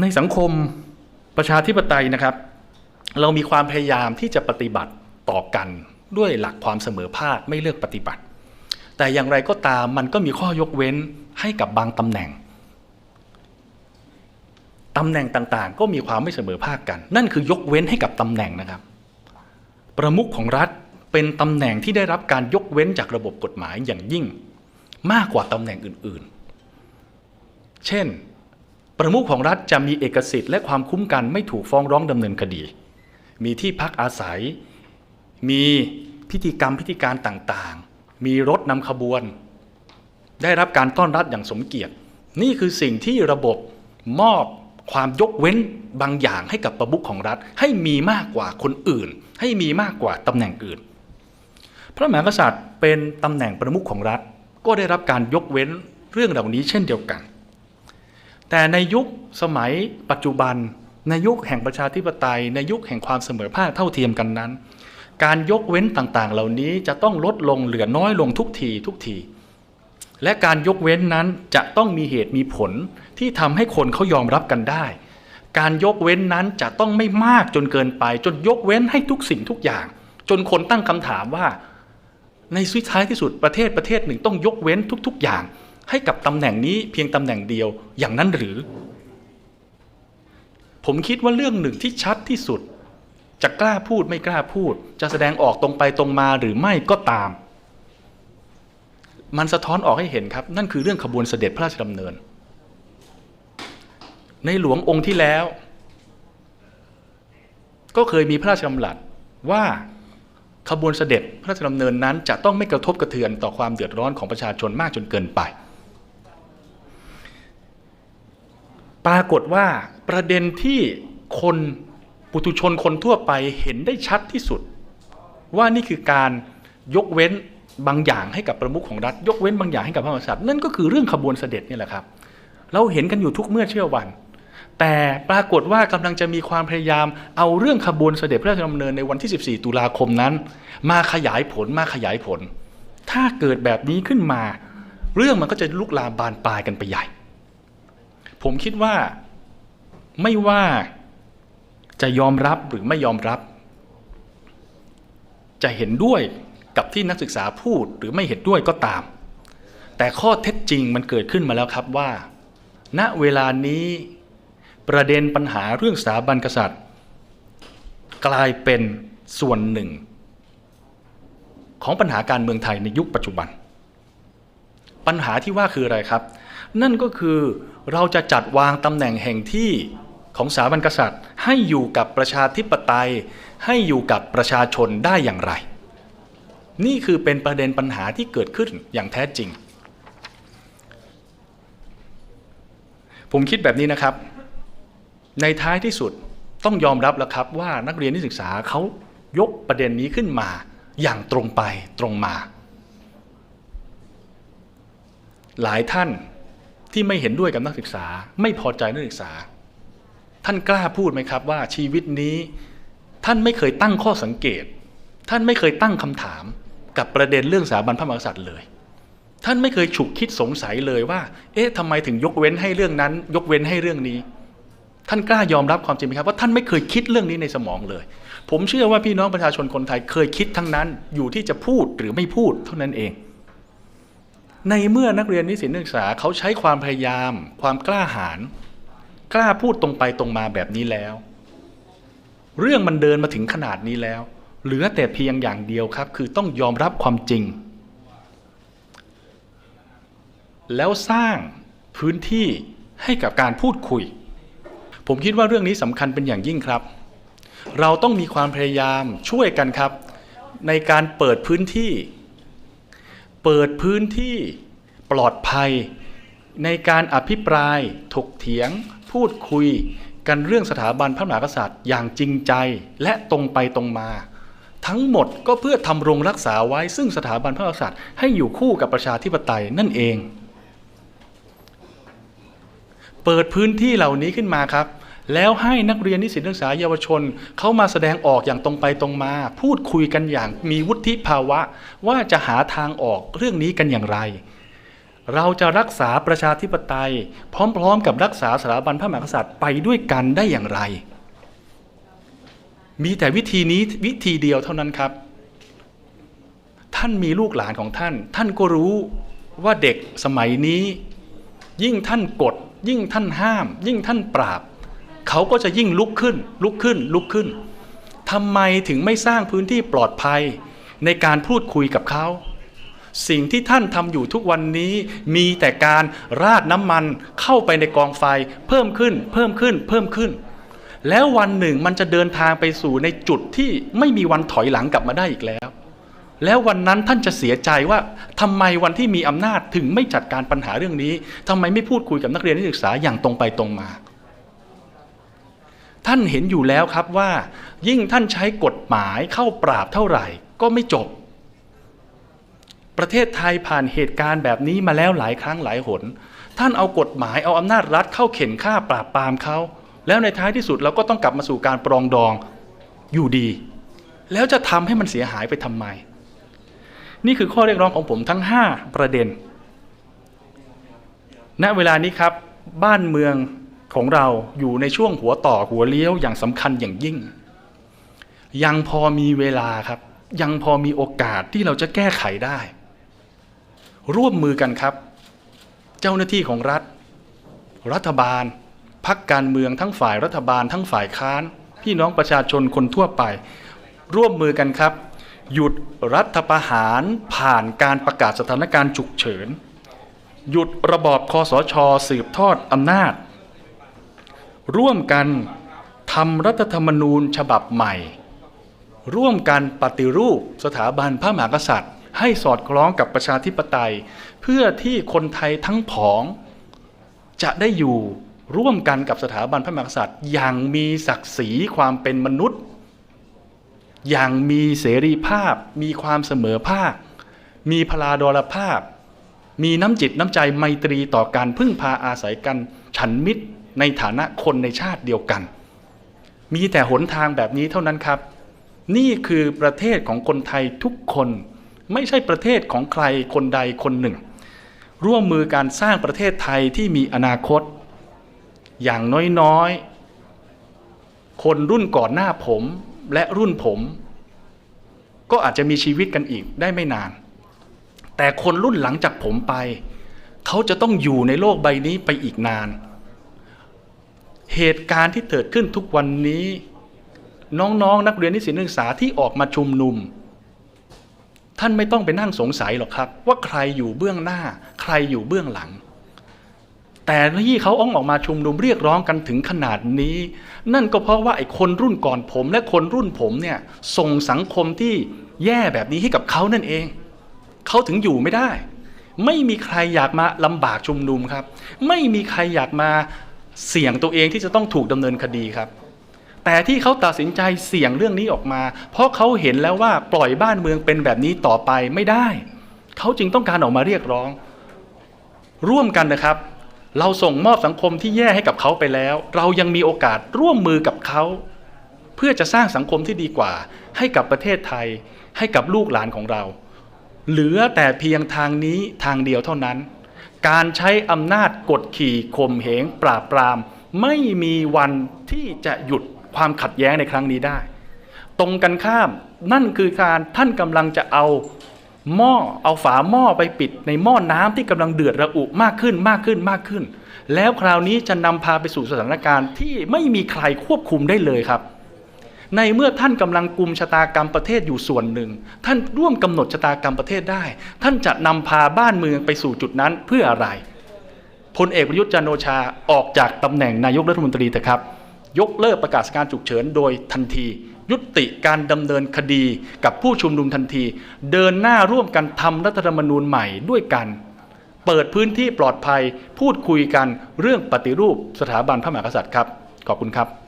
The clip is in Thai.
ในสังคมประชาธิปไตยนะครับ เรามีความพยายามที่จะปฏิบัติต่อกันด้วยหลักความเสมอภาคไม่เลือกปฏิบัติ แต่อย่างไรก็ตามมันก็มีข้อยกเว้นให้กับบางตำแหน่งตำแหน่งต่างๆ ก็มีความไม่เสมอภาคกัน นั่นคือยกเว้นให้กับตำแหน่งนะครับ ประมุขของรัฐเป็นตำแหน่งที่ได้รับการยกเว้นจากระบบกฎหมายอย่างยิ่ง มากกว่าตำแหน่งอื่นๆ เช่น ประมุขของรัฐจะมีเอกสิทธิ์และความคุ้มกันไม่ถูกฟ้องร้องดำเนินคดี มีที่พักอาศัย มีพิธีกรรมพิธีการต่างๆ มีรถนำขบวน ได้รับการต้อนรับอย่างสมเกียรติ นี่คือสิ่งที่ระบบมอบความยกเว้นบางอย่างให้กับประมุขของรัฐ ให้มีมากกว่าคนอื่น ให้มีมากกว่าตำแหน่งอื่น พระมหากษัตริย์เป็นตำแหน่งประมุขของรัฐ ก็ได้รับการยกเว้นเรื่องเหล่านี้เช่นเดียวกัน แต่ในยุคสมัยปัจจุบัน ในยุคแห่งประชาธิปไตย ในยุคแห่งความเสมอภาคเท่าเทียมกันนั้น การยกเว้นต่างๆ เหล่านี้จะต้องลดลงเหลือน้อยลงทุกทีทุกที และการยกเว้นนั้นจะต้องมีเหตุมีผลที่ทำให้คนเขายอมรับกันได้ การยกเว้นนั้นจะต้องไม่มากจนเกินไป จนยกเว้นให้ทุกสิ่งทุกอย่าง จนคนตั้งคำถามว่า ในสุดท้ายที่สุดประเทศประเทศหนึ่งต้องยกเว้นทุก ๆ อย่าง ให้กับตำแหน่งนี้เพียงตำแหน่งเดียวอย่างนั้นหรือ ผมคิดว่าเรื่องหนึ่งที่ชัดที่สุด จะกล้าพูดไม่กล้าพูด จะแสดงออกตรงไปตรงมาหรือไม่ก็ตาม มันสะท้อนออกให้เห็นครับ นั่นคือเรื่องขบวนเสด็จพระราชดำเนิน ในหลวงองค์ที่แล้ว ก็เคยมีพระราชดำรัสว่าขบวนเสด็จพระราชดำเนินนั้นจะต้องไม่กระทบกระเทือนต่อความเดือดร้อนของประชาชนมากจนเกินไป ปรากฏว่าประเด็นที่คนปุถุชนคนทั่วไปเห็นได้ชัดที่สุด ว่านี่คือการยกเว้นบางอย่างให้กับประมุขของรัฐ ยกเว้นบางอย่างให้กับพระมหากษัตริย์นั่นก็คือเรื่องขบวนเสด็จนี่แหละครับ เราเห็นกันอยู่ทุกเมื่อเชื่อวัน แต่ปรากฏว่ากำลังจะมีความพยายามเอาเรื่องขบวนเสด็จพระราชดำเนินในวันที่ 14 ตุลาคมนั้น มาขยายผลมาขยายผล ถ้าเกิดแบบนี้ขึ้นมา เรื่องมันก็จะลุกลามบานปลายกันไปใหญ่ ผมคิดว่าไม่ว่าจะยอมรับหรือไม่ยอมรับ จะเห็นด้วยกับที่นักศึกษาพูดหรือไม่เห็นด้วยก็ตาม แต่ข้อเท็จจริงมันเกิดขึ้นมาแล้วครับว่า ณเวลานี้ประเด็นปัญหาเรื่องสถาบันกษัตริย์ กลายเป็นส่วนหนึ่ง ของปัญหาการเมืองไทยในยุคปัจจุบัน ปัญหาที่ว่าคืออะไรครับ นั่นก็คือ เราจะจัดวางตำแหน่งแห่งที่ของสถาบันกษัตริย์ ให้อยู่กับประชาธิปไตย ให้อยู่กับประชาชนได้อย่างไร นี่คือเป็นประเด็นปัญหาที่เกิดขึ้นอย่างแท้จริง ผมคิดแบบนี้นะครับ ในท้ายที่สุดต้องยอมรับแล้วครับว่านักเรียนนิสิตศึกษาเขายกประเด็นนี้ขึ้นมาอย่างตรงไปตรงมา หลายท่าน ที่ไม่เห็นด้วยกับนักศึกษา ไม่พอใจนักศึกษา ท่านกล้าพูดไหมครับว่าชีวิตนี้ ท่านไม่เคยตั้งข้อสังเกต ท่านไม่เคยตั้งคำถามกับประเด็นเรื่องสถาบันพระมหากษัตริย์เลย ท่านไม่เคยฉุกคิดสงสัยเลยว่า เอ๊ะทำไมถึงยกเว้นให้เรื่องนั้น ยกเว้นให้เรื่องนี้ ท่านกล้ายอมรับความจริงไหมครับว่าท่านไม่เคยคิดเรื่องนี้ในสมองเลย ผมเชื่อว่าพี่น้องประชาชนคนไทยเคยคิดทั้งนั้นอยู่ที่จะพูดหรือไม่พูดเท่านั้นเอง ในเมื่อนักเรียนนิสิตนักศึกษาเขาใช้ความพยายาม ความกล้าหาญกล้าพูดตรงไปตรงมาแบบนี้แล้ว เรื่องมันเดินมาถึงขนาดนี้แล้ว เหลือแต่เพียงอย่างเดียวครับ คือต้องยอมรับความจริง แล้วสร้างพื้นที่ให้กับการพูดคุย ผมคิดว่าเรื่องนี้สำคัญเป็นอย่างยิ่งครับ เราต้องมีความพยายามช่วยกันครับ ในการเปิดพื้นที่ เปิดพื้นที่ปลอดภัย ในการอภิปราย ถกเถียง พูดคุย กันเรื่องสถาบันพระมหากษัตริย์ อย่างจริงใจและตรงไปตรงมา ทั้งหมดก็เพื่อทำรงรักษาไว้ซึ่งสถาบันพระมหากษัตริย์ให้อยู่คู่กับประชาธิปไตยนั่นเอง เปิดพื้นที่เหล่านี้ขึ้นมาครับ แล้วให้นักเรียนนิสิตนักศึกษาเยาวชน เขามาแสดงออกอย่างตรงไปตรงมา พูดคุยกันอย่างมีวุฒิภาวะ ว่าจะหาทางออกเรื่องนี้กันอย่างไร เราจะรักษาประชาธิปไตย พร้อมๆ กับรักษาสถาบันพระมหากษัตริย์ไปด้วยกันได้อย่างไร มีแต่วิธีนี้วิธีเดียวเท่านั้นครับ ท่านมีลูกหลานของท่าน ท่านก็รู้ว่าเด็กสมัยนี้ ยิ่งท่านกด ยิ่งท่านห้าม ยิ่งท่านปราบ เขาก็จะยิ่งลุกขึ้น ลุกขึ้น ลุกขึ้นทำไมถึงไม่สร้างพื้นที่ปลอดภัยในการพูดคุยกับเขา สิ่งที่ท่านทำอยู่ทุกวันนี้มีแต่การราดน้ำมันเข้าไปในกองไฟเพิ่มขึ้น เพิ่มขึ้น เพิ่มขึ้น แล้ววันหนึ่งมันจะเดินทางไปสู่ในจุดที่ไม่มีวันถอยหลังกลับมาได้อีกแล้ว แล้ววันนั้นท่านจะเสียใจว่าทำไมวันที่มีอำนาจถึงไม่จัดการปัญหาเรื่องนี้ทำไมไม่พูดคุยกับนักเรียนนักศึกษาอย่างตรงไปตรงมา ท่านเห็นอยู่แล้วครับว่า ยิ่งท่านใช้กฎหมายเข้าปราบเท่าไหร่ก็ไม่จบ ประเทศไทยผ่านเหตุการณ์แบบนี้มาแล้วหลายครั้งหลายหน ท่านเอากฎหมายเอาอำนาจรัฐเข้าเข็นฆ่าปราบปรามเขา แล้วในท้ายที่สุดเราก็ต้องกลับมาสู่การปรองดองอยู่ดี แล้วจะทำให้มันเสียหายไปทำไม นี่คือข้อเรียกร้องของผมทั้ง 5 ประเด็น ณ เวลานี้ครับ บ้านเมือง ของเราอยู่ในช่วงหัวต่อหัวเลี้ยวอย่างสำคัญอย่างยิ่ง ยังพอมีเวลาครับ ยังพอมีโอกาสที่เราจะแก้ไขได้ ร่วมมือกันครับ เจ้าหน้าที่ของรัฐ รัฐบาลพักการเมืองทั้งฝ่ายรัฐบาลทั้งฝ่ายค้าน พี่น้องประชาชนคนทั่วไป ร่วมมือกันครับ หยุดรัฐประหารผ่านการประกาศสถานการณ์ฉุกเฉิน หยุดระบอบคอสช สืบทอดอำนาจ ร่วมกันทำรัฐธรรมนูญฉบับใหม่ ร่วมกันปฏิรูปสถาบันพระมหากษัตริย์ ให้สอดคล้องกับประชาธิปไตย เพื่อที่คนไทยทั้งผอง จะได้อยู่ร่วมกันกับสถาบันพระมหากษัตริย์ อย่างมีศักดิ์ศรีความเป็นมนุษย์ อย่างมีเสรีภาพ มีความเสมอภาค มีพลาดลภาพ มีน้ำจิตน้ำใจไมตรีต่อการพึ่งพาอาศัยกันฉันมิตร ในฐานะคนในชาติเดียวกัน มีแต่หนทางแบบนี้เท่านั้นครับ นี่คือประเทศของคนไทยทุกคนไม่ใช่ประเทศของใครคนใดคนหนึ่ง ร่วมมือการสร้างประเทศไทยที่มีอนาคต อย่างน้อยๆ คนรุ่นก่อนหน้าผมและรุ่นผม ก็อาจจะมีชีวิตกันอีกได้ไม่นาน แต่คนรุ่นหลังจากผมไป เขาจะต้องอยู่ในโลกใบนี้ไปอีกนาน เหตุการณ์ที่เกิดขึ้นทุกวันนี้ น้องๆนนักเรียนนิสิตนักศึกษาที่ออกมาชุมนุม ท่านไม่ต้องไปนั่งสงสัยหรอกครับ ว่าใครอยู่เบื้องหน้า ใครอยู่เบื้องหลัง แต่ที่เขาอ้องออกมาชุมนุมเรียกร้องกันถึงขนาดนี้ นั่นก็เพราะว่าไอ้คนรุ่นก่อนผมและคนรุ่นผมเนี่ยส่งสังคมที่แย่แบบนี้ให้กับเขานั่นเองเขาถึงอยู่ไม่ได้ ไม่มีใครอยากมาลำบากชุมนุมครับ ไม่มีใครอยากมา เสี่ยงตัวเองที่จะต้องถูกดำเนินคดีครับ แต่ที่เขาตัดสินใจเสี่ยงเรื่องนี้ออกมา เพราะเขาเห็นแล้วว่าปล่อยบ้านเมืองเป็นแบบนี้ต่อไปไม่ได้ เขาจึงต้องการออกมาเรียกร้อง ร่วมกันนะครับ เราส่งมอบสังคมที่แย่ให้กับเขาไปแล้ว เรายังมีโอกาสร่วมมือกับเขาเพื่อจะสร้างสังคมที่ดีกว่า ให้กับประเทศไทย ให้กับลูกหลานของเรา เหลือแต่เพียงทางนี้ทางเดียวเท่านั้น การใช้อำนาจกดขี่ข่มเหงปราบปราม ไม่มีวันที่จะหยุดความขัดแย้งในครั้งนี้ได้ ตรงกันข้ามนั่นคือการท่านกำลังจะเอาหม้อเอาฝาหม้อไปปิดในหม้อน้ำที่กำลังเดือดระอุมากขึ้นมากขึ้นมากขึ้น แล้วคราวนี้จะนำพาไปสู่สถานการณ์ที่ไม่มีใครควบคุมได้เลยครับ ในเมื่อท่านกำลังกุมชะตากรรมประเทศอยู่ส่วนหนึ่ง ท่านร่วมกำหนดชะตากรรมประเทศได้ ท่านจะนำพาบ้านเมืองไปสู่จุดนั้นเพื่ออะไรพลเอกประยุทธ์จันโอชาออกจากตำแหน่งนายกรัฐมนตรีเถอะครับ ยกเลิกประกาศการฉุกเฉินโดยทันที ยุติการดำเนินคดีกับผู้ชุมนุมทันที เดินหน้าร่วมกันทำรัฐธรรมนูญใหม่ด้วยกัน เปิดพื้นที่ปลอดภัยพูดคุยกันเรื่องปฏิรูปสถาบันพระมหากษัตริย์ครับ ขอบคุณครับ